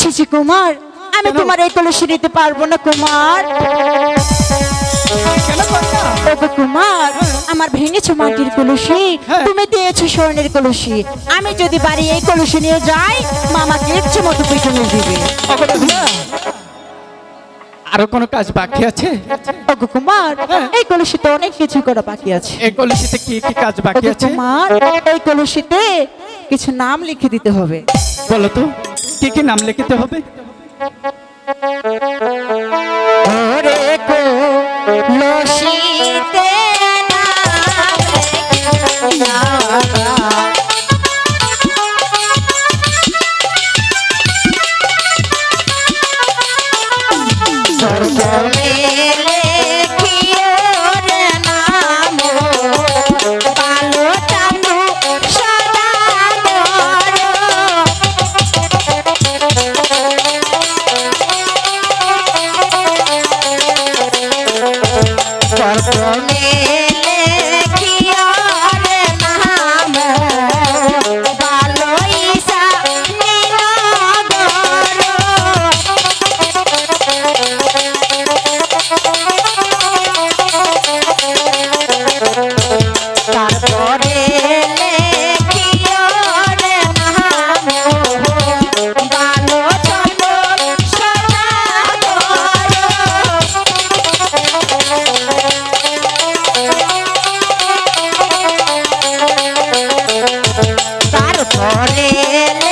ছিছি কুমার আমি তোমার এই কলসি নিতে পারব না কুমার। কুমার আমার ভেঙেছো মাটির কলসি। হ্যাঁ। তুমি দিয়েছ স্বর্ণের কলসি। আমি যদি বাড়ি এই কলসি নিয়ে যাই মামাকে ইচ্ছে মতো পিছনে দিবে। আরও কোনো কাজ বাকি আছে? ওগো কুমার হ্যাঁ। এই কলসিতে অনেক কিছু করা বাকি আছে। এই কলসিতে কি কি কাজ বাকি আছে? কুমার এই কলসিতে কিছু নাম লিখে দিতে হবে। বলো তো কি কি নাম লিখিতে হবে? ওরে কলসিতে হলে